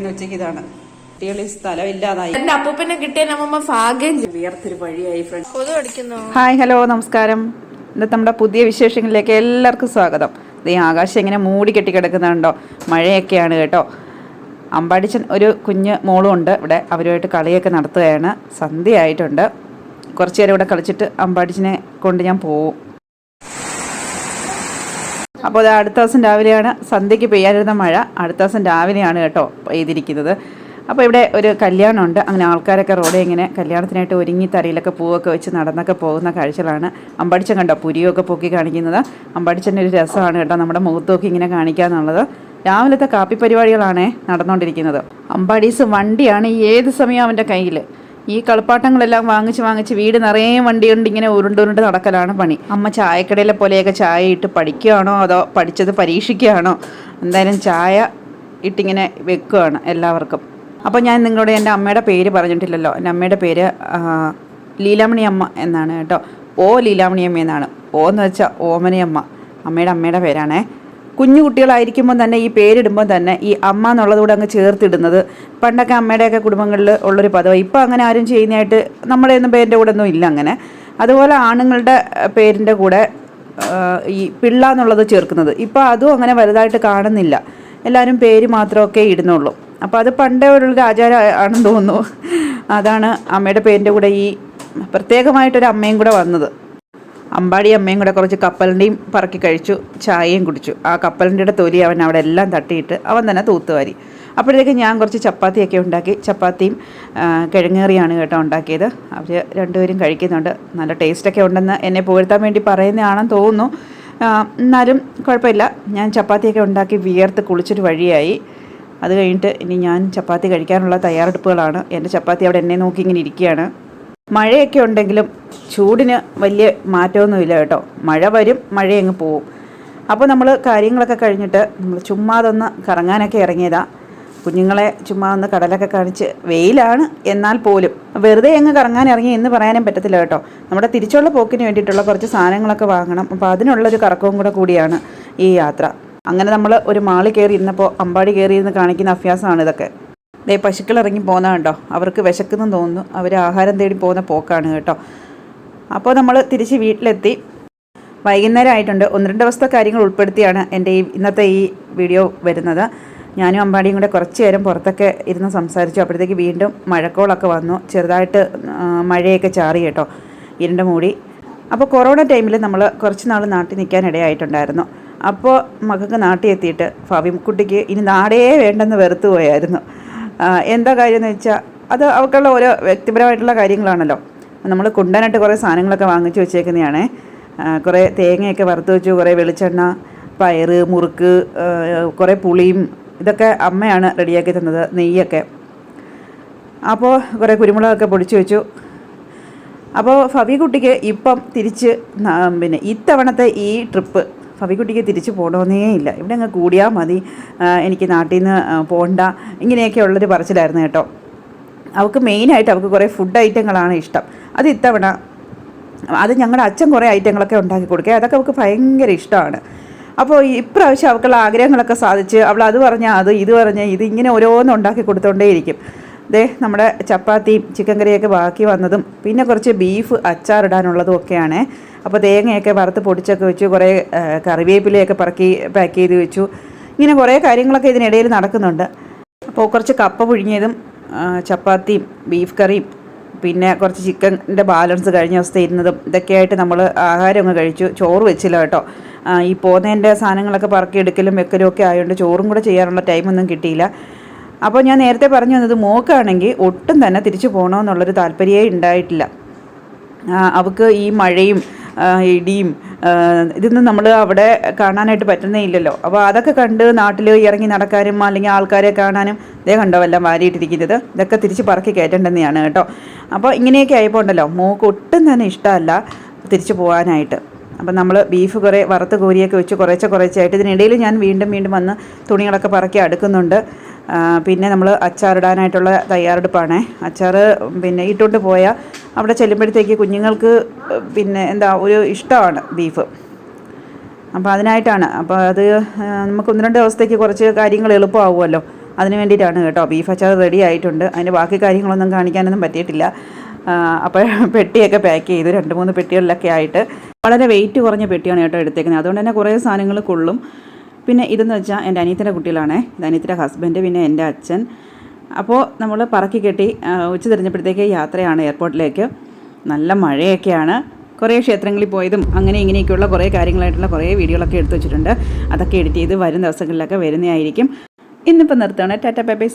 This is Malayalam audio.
കഴിക്കുന്ന ഉച്ചയ്ക്ക് ഇതാണ്. കുട്ടികൾ ഈ സ്ഥലം ഇല്ലാതായി. എന്റെ അപ്പൂപ്പനെ കിട്ടിയ നമ്മ ഭാഗ്യം. വിയർത്തൊരു വഴിയായി ഫ്രണ്ട് കൊതു അടിക്കുന്നു. ഹായ് ഹലോ നമസ്കാരം. ഇന്നത്തെ നമ്മുടെ പുതിയ വിശേഷങ്ങളിലേക്ക് എല്ലാവർക്കും സ്വാഗതം. ഈ ആകാശം ഇങ്ങനെ മൂടി കെട്ടി കിടക്കുന്നുണ്ടോ മഴയൊക്കെയാണ് കേട്ടോ. അമ്പാടിച്ചൻ ഒരു കുഞ്ഞ് മോളും ഉണ്ട്. ഇവിടെ അവരുമായിട്ട് കളിയൊക്കെ നടത്തുകയാണ്. സന്ധ്യയായിട്ടുണ്ട്. കുറച്ചു നേരം ഇവിടെ കളിച്ചിട്ട് അമ്പാടിച്ചനെ കൊണ്ട് ഞാൻ പോവും. അപ്പോൾ അത് അടുത്ത ദിവസം രാവിലെയാണ് സന്ധ്യയ്ക്ക് പെയ്യാനിരുന്ന മഴ. അടുത്ത ദിവസം രാവിലെയാണ് കേട്ടോ പെയ്തിരിക്കുന്നത്. അപ്പോൾ ഇവിടെ ഒരു കല്യാണമുണ്ട്. അങ്ങനെ ആൾക്കാരൊക്കെ റോഡിൽ ഇങ്ങനെ കല്യാണത്തിനായിട്ട് ഒരുങ്ങി തറയിലൊക്കെ പൂവൊക്കെ വെച്ച് നടന്നൊക്കെ പോകുന്ന കാഴ്ചകളാണ്. അമ്പാടിച്ചൻ കണ്ടോ? പുരിയൊക്കെ പൊക്കി കാണിക്കുന്നത്. അമ്പാടിച്ചന്റെ ഒരു രസമാണ് കേട്ടോ നമ്മുടെ മുഖത്തൊക്കെ ഇങ്ങനെ കാണിക്കുക എന്നുള്ളത് രാവിലത്തെ കാപ്പി പരിപാടികളാണ് നടന്നുകൊണ്ടിരിക്കുന്നത്. അമ്പാടീസ് വണ്ടിയാണ് ഏത് സമയം അവന്റെ കയ്യിൽ ഈ കളിപ്പാട്ടങ്ങളെല്ലാം വാങ്ങിച്ച് വാങ്ങിച്ച് വീട് നിറയെ വണ്ടി കൊണ്ട് ഇങ്ങനെ ഉരുണ്ടുരുണ്ട് നടക്കലാണ് പണി. അമ്മ ചായക്കടയിലെ പോലെയൊക്കെ ചായ ഇട്ട് പഠിക്കുകയാണോ അതോ പഠിച്ചത് പരീക്ഷിക്കുകയാണോ എന്തായാലും ചായ ഇട്ടിങ്ങനെ വെക്കുകയാണ് എല്ലാവർക്കും. അപ്പോൾ ഞാൻ നിങ്ങളോട് എന്റെ അമ്മയുടെ പേര് പറഞ്ഞിട്ടില്ലല്ലോ. എന്റെ അമ്മയുടെ പേര് ലീലാമണി അമ്മ എന്നാണ് കേട്ടോ. ഓ ലീലാമണി അമ്മ എന്നാണ്. ഓ എന്ന് വെച്ചാൽ ഓമനയമ്മ അമ്മയുടെ അമ്മയുടെ പേരാണേ. കുഞ്ഞു കുട്ടികളായിരിക്കുമ്പോൾ തന്നെ ഈ പേരിടുമ്പോൾ തന്നെ ഈ അമ്മ എന്നുള്ളതുകൂടെ അങ്ങ് ചേർത്തിടുന്നത്. പണ്ടൊക്കെ അമ്മയുടെയൊക്കെ കുടുംബങ്ങളിൽ ഉള്ളൊരു പദവ. ഇപ്പോൾ അങ്ങനെ ആരും ചെയ്യുന്നതായിട്ട് നമ്മുടെ ഒന്നും പേരിന്റെ കൂടെ ഒന്നും ഇല്ല അങ്ങനെ. അതുപോലെ ആണുങ്ങളുടെ പേരിന്റെ കൂടെ ഈ പിള്ള എന്നുള്ളത് ചേർക്കുന്നത്. ഇപ്പോൾ അതും അങ്ങനെ വലുതായിട്ട് കാണുന്നില്ല. എല്ലാവരും പേര് മാത്രമൊക്കെ ഇടുന്നുള്ളൂ. അപ്പോൾ അത് പണ്ടേ ഒരു ആചാരം ആണെന്ന് തോന്നുന്നു. അതാണ് അമ്മയുടെ പേരിന്റെ കൂടെ ഈ പ്രത്യേകമായിട്ടൊരു അമ്മയും കൂടെ വന്നത്. അമ്പാടി അമ്മയും കൂടെ കുറച്ച് കപ്പലിന്റെയും പറക്കി കഴിച്ചു ചായയും കുടിച്ചു. ആ കപ്പലിന്റെ തൊലി അവൻ അവിടെ എല്ലാം തട്ടിയിട്ട് അവൻ തന്നെ തൂത്തുവാരി. അപ്പോഴത്തേക്ക് ഞാൻ കുറച്ച് ചപ്പാത്തിയൊക്കെ ഉണ്ടാക്കി ചപ്പാത്തിയും കിഴങ്ങേറിയാണ് കേട്ടോ ഉണ്ടാക്കിയത്. അവർ രണ്ടുപേരും കഴിക്കുന്നുണ്ട്. നല്ല ടേസ്റ്റൊക്കെ ഉണ്ടെന്ന് എന്നെ പുകഴ്ത്താൻ വേണ്ടി പറയുന്നതാണെന്ന് തോന്നുന്നു. എന്നാലും കുഴപ്പമില്ല. ഞാൻ ചപ്പാത്തിയൊക്കെ ഉണ്ടാക്കി വിയർത്ത് കുളിച്ചൊരു വഴിയായി. അത് കഴിഞ്ഞിട്ട് ഇനി ഞാൻ ചപ്പാത്തി കഴിക്കാനുള്ള തയ്യാറെടുപ്പുകളാണ്. എന്റെ ചപ്പാത്തി അവിടെ എന്നെ നോക്കി ഇങ്ങനെ ഇരിക്കുകയാണ്. മഴയൊക്കെ ഉണ്ടെങ്കിലും ചൂടിന് വലിയ മാറ്റമൊന്നുമില്ല കേട്ടോ. മഴ വരും മഴയങ്ങ് പോവും. അപ്പോൾ നമ്മൾ കാര്യങ്ങളൊക്കെ കഴിഞ്ഞിട്ട് നമ്മൾ ചുമ്മാതൊന്ന് കറങ്ങാനൊക്കെ ഇറങ്ങിയതാ. കുഞ്ഞുങ്ങളെ ചുമ്മാ ഒന്ന് കടലൊക്കെ കാണിച്ച് വെയിലാണ് എന്നാൽ പോലും. വെറുതെ അങ്ങ് കറങ്ങാൻ ഇറങ്ങി എന്ന് പറയാനും പറ്റത്തില്ല കേട്ടോ. നമ്മുടെ തിരിച്ചുള്ള പോക്കിന് വേണ്ടിയിട്ടുള്ള കുറച്ച് സാധനങ്ങളൊക്കെ വാങ്ങണം. അപ്പോൾ അതിനുള്ളൊരു കറക്കവും കൂടെ കൂടിയാണ് ഈ യാത്ര. അങ്ങനെ നമ്മൾ ഒരു മാളി കയറി ഇരുന്നപ്പോൾ അമ്പാടി കയറി ഇരുന്ന് കാണിക്കുന്ന അഭ്യാസമാണ് ഇതൊക്കെ. ദേ പശുക്കൾ ഇറങ്ങി പോകുന്ന കണ്ടോ? അവർക്ക് വിശക്കുന്നെന്ന് തോന്നുന്നു. അവർ ആഹാരം തേടി പോകുന്ന പോക്കാണ് കേട്ടോ. അപ്പോൾ നമ്മൾ തിരിച്ച് വീട്ടിലെത്തി. വൈകുന്നേരം ആയിട്ടുണ്ട് ഒന്ന് രണ്ട് ദിവസത്തെ കാര്യങ്ങൾ ഉൾപ്പെടുത്തിയാണ് എന്റെ ഈ ഇന്നത്തെ ഈ വീഡിയോ വരുന്നത്. ഞാനും അമ്പാടിയും കൂടെ കുറച്ച് നേരം പുറത്തൊക്കെ ഇരുന്ന് സംസാരിച്ചു. അപ്പോഴത്തേക്ക് വീണ്ടും മഴക്കോളൊക്കെ വന്നു. ചെറുതായിട്ട് മഴയൊക്കെ ചാറി കേട്ടോ. ഇരുണ്ട മൂടി. അപ്പോൾ കൊറോണ ടൈമിൽ നമ്മൾ കുറച്ച് നാൾ നാട്ടിൽ നിൽക്കാനിടയായിട്ടുണ്ടായിരുന്നു. അപ്പോൾ മകൾക്ക് നാട്ടിൽ എത്തിയിട്ട് ഇനി നാടേ വേണ്ടെന്ന് വെറുത്തു പോയായിരുന്നു. എന്താ കാര്യം എന്ന് വെച്ചാൽ അത് അവർക്കുള്ള ഓരോ വ്യക്തിപരമായിട്ടുള്ള കാര്യങ്ങളാണല്ലോ. നമ്മൾ കുണ്ടനായിട്ട് കുറേ സാധനങ്ങളൊക്കെ വാങ്ങിച്ചു വെച്ചേക്കുന്നതാണ്. കുറേ തേങ്ങയൊക്കെ വറുത്ത് വെച്ചു കുറേ വെളിച്ചെണ്ണ പയറ് മുറുക്ക് കുറേ പുളിയും ഇതൊക്കെ അമ്മയാണ് റെഡിയാക്കി തന്നത് നെയ്യൊക്കെ. അപ്പോൾ കുറേ കുരുമുളകൊക്കെ പൊടിച്ചു വെച്ചു. അപ്പോൾ ഫവിക്കുട്ടിക്ക് ഇപ്പം തിരിച്ച് പിന്നെ ഇത്തവണത്തെ ഈ ട്രിപ്പ് ഫവിക്കുട്ടിക്ക് തിരിച്ചു പോകണമെന്നേ ഇല്ല. ഇവിടെ അങ്ങ് കൂടിയാൽ മതി. എനിക്ക് നാട്ടിൽ നിന്ന് പോകണ്ട ഇങ്ങനെയൊക്കെ ഉള്ളൊരു പറച്ചിലായിരുന്നു കേട്ടോ. അവൾക്ക് മെയിനായിട്ട് അവൾക്ക് കുറേ ഫുഡ് ഐറ്റങ്ങളാണ് ഇഷ്ടം. അത് ഇത്തവണ അത് ഞങ്ങളുടെ അച്ഛൻ കുറേ ഐറ്റങ്ങളൊക്കെ ഉണ്ടാക്കി കൊടുക്കുക അതൊക്കെ അവൾക്ക് ഭയങ്കര ഇഷ്ടമാണ്. അപ്പോൾ ഇപ്രാവശ്യം അവൾക്കുള്ള ആഗ്രഹങ്ങളൊക്കെ സാധിച്ച് അവൾ അത് പറഞ്ഞാൽ അത് ഇത് പറഞ്ഞാൽ ഇത് ഇങ്ങനെ ഓരോന്നും ഉണ്ടാക്കി കൊടുത്തോണ്ടേയിരിക്കും. ദേ നമ്മുടെ ചപ്പാത്തിയും ചിക്കൻ കറിയൊക്കെ ബാക്കി വന്നതും പിന്നെ കുറച്ച് ബീഫ് അച്ചാറിടാനുള്ളതും ഒക്കെയാണ്. അപ്പോൾ തേങ്ങയൊക്കെ വറുത്ത് പൊടിച്ചൊക്കെ വെച്ചു കുറേ കറിവേപ്പിലയൊക്കെ പറക്കി പാക്ക് ചെയ്ത് വെച്ചു. ഇങ്ങനെ കുറേ കാര്യങ്ങളൊക്കെ ഇതിനിടയിൽ നടക്കുന്നുണ്ട്. അപ്പോൾ കുറച്ച് കപ്പ പുഴുങ്ങിയതും ചപ്പാത്തിയും ബീഫ് കറിയും പിന്നെ കുറച്ച് ചിക്കന്റെ ബാലൻസ് കഴിഞ്ഞ ദിവസത്തെ ഇരുന്നതും ഇതൊക്കെയായിട്ട് നമ്മൾ ആഹാരം കഴിച്ചു. ചോറ് വെച്ചില്ല കേട്ടോ. ഈ പോകുന്നതിന്റെ സാധനങ്ങളൊക്കെ പറക്കി എടുക്കലും വെക്കലും ഒക്കെ ആയതുകൊണ്ട് ചോറും കൂടെ ചെയ്യാനുള്ള ടൈമൊന്നും കിട്ടിയില്ല. അപ്പോൾ ഞാൻ നേരത്തെ പറഞ്ഞു വന്നത് മോക്കാണെങ്കിൽ ഒട്ടും തന്നെ തിരിച്ചു പോകണമെന്നുള്ളൊരു താല്പര്യമേ ഉണ്ടായിട്ടില്ല. അവൾക്ക് ഈ മഴയും ഇടിയും ഇതൊന്നും നമ്മൾ അവിടെ കാണാനായിട്ട് പറ്റുന്നേ ഇല്ലല്ലോ അപ്പോൾ അതൊക്കെ കണ്ട് നാട്ടിൽ ഇറങ്ങി നടക്കാനും അല്ലെങ്കിൽ ആൾക്കാരെ കാണാനും ഇതേ കണ്ടോ എല്ലാം വാരിയിട്ടിരിക്കുന്നത്. ഇതൊക്കെ തിരിച്ച് പറക്കി കയറ്റേണ്ടെന്നെയാണ് കേട്ടോ. അപ്പോൾ ഇങ്ങനെയൊക്കെ ആയപ്പോൾ ഉണ്ടല്ലോ മോക്ക് ഒട്ടും തന്നെ ഇഷ്ടമല്ല തിരിച്ചു പോകാനായിട്ട് അപ്പം നമ്മൾ ബീഫ് കുറേ വറുത്ത് കോരിയൊക്കെ വെച്ച് കുറേശ്ശെ കുറേശ്ശായിട്ട് ഇതിനിടയിൽ ഞാൻ വീണ്ടും വീണ്ടും വന്ന് തുണികളൊക്കെ പറക്കി അടുക്കുന്നുണ്ട്. പിന്നെ നമ്മൾ അച്ചാറിടാനായിട്ടുള്ള തയ്യാറെടുപ്പാണ്. അച്ചാർ പിന്നെ ഇട്ടുകൊണ്ട് പോയാൽ അവിടെ ചെല്ലുമ്പോഴത്തേക്ക് കുഞ്ഞുങ്ങൾക്ക് പിന്നെ എന്താ ഒരു ഇഷ്ടമാണ് ബീഫ്. അപ്പോൾ അതിനായിട്ടാണ്. അപ്പോൾ അത് നമുക്ക് ഒന്ന് രണ്ട് ദിവസത്തേക്ക് കുറച്ച് കാര്യങ്ങൾ എളുപ്പമാവുമല്ലോ. അതിന് വേണ്ടിയിട്ടാണ് കേട്ടോ ബീഫ് അച്ചാർ റെഡി ആയിട്ടുണ്ട്. അതിന്റെ ബാക്കി കാര്യങ്ങളൊന്നും കാണിക്കാനൊന്നും പറ്റിയിട്ടില്ല. അപ്പോൾ പെട്ടിയൊക്കെ പാക്ക് ചെയ്തു. രണ്ട് മൂന്ന് പെട്ടികളിലൊക്കെ ആയിട്ട്. വളരെ വെയിറ്റ് കുറഞ്ഞ പെട്ടിയാണ് കേട്ടോ എടുത്തേക്കുന്നത്. അതുകൊണ്ട് തന്നെ കുറേ സാധനങ്ങൾ കൊള്ളും. പിന്നെ ഇതെന്ന് വെച്ചാൽ എന്റെ അനിയത്തിന്റെ കുട്ടികളാണ്. ഇത് അനിയത്തിന്റെ ഹസ്ബൻഡ് പിന്നെ എന്റെ അച്ഛൻ. അപ്പോൾ നമ്മൾ പറക്കി കെട്ടി ഉച്ച തിരിഞ്ഞപ്പോഴത്തേക്ക് യാത്രയാണ് എയർപോർട്ടിലേക്ക് നല്ല മഴയൊക്കെയാണ്. കുറേ ക്ഷേത്രങ്ങളിൽ പോയതും അങ്ങനെ ഇങ്ങനെയൊക്കെയുള്ള കുറേ കാര്യങ്ങളായിട്ടുള്ള കുറേ വീഡിയോകളൊക്കെ എടുത്തു വെച്ചിട്ടുണ്ട്. അതൊക്കെ എഡിറ്റ് ചെയ്ത് വരും ദിവസങ്ങളിലൊക്കെ വരുന്നതായിരിക്കും. ഇന്നിപ്പോൾ നിർത്തുകയാണ് ടാറ്റ ബൈ ബൈ